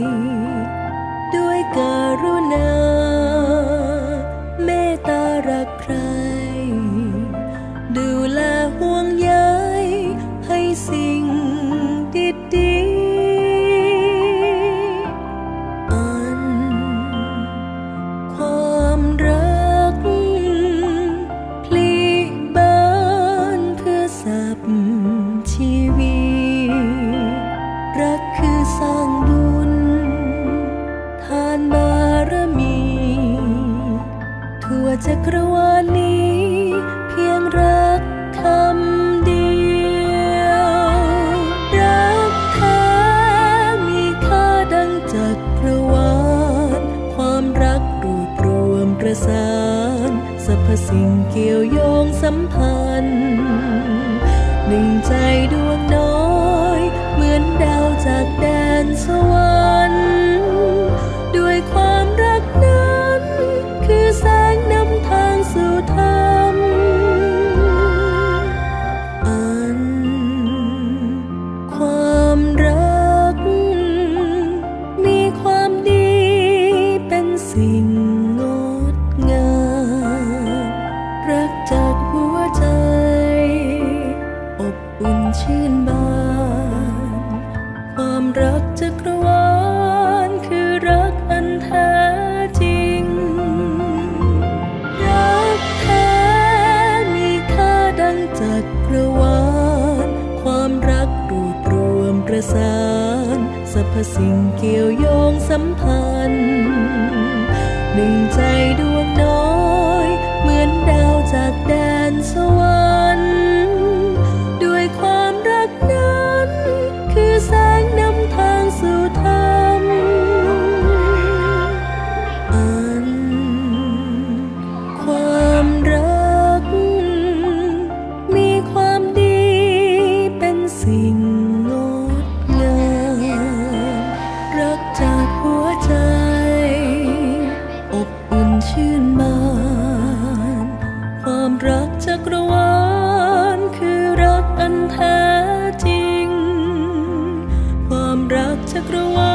day. ตัวจักรวาลนี้ เพียงรักคำเดียว รักแท้มีค่าดังจักรวาลความรักรวบรวมประสานสรรพสิ่งเกี่ยวโยงสัมพันธ์ หนึ่งใจดวงน้อย เหมือนดาวจากแดนสวรรค์ อุ่นชื่นบาน ความรักจักรวาลคือรักอันแท้จริง รักแท้มีค่าดังจักรวาล ความรักดูดรวมประสานสรรพสิ่งเกี่ยวโยงสัมพันธ์ หนึ่งใจดวงน้อย เหมือนดาวจาก закрывает.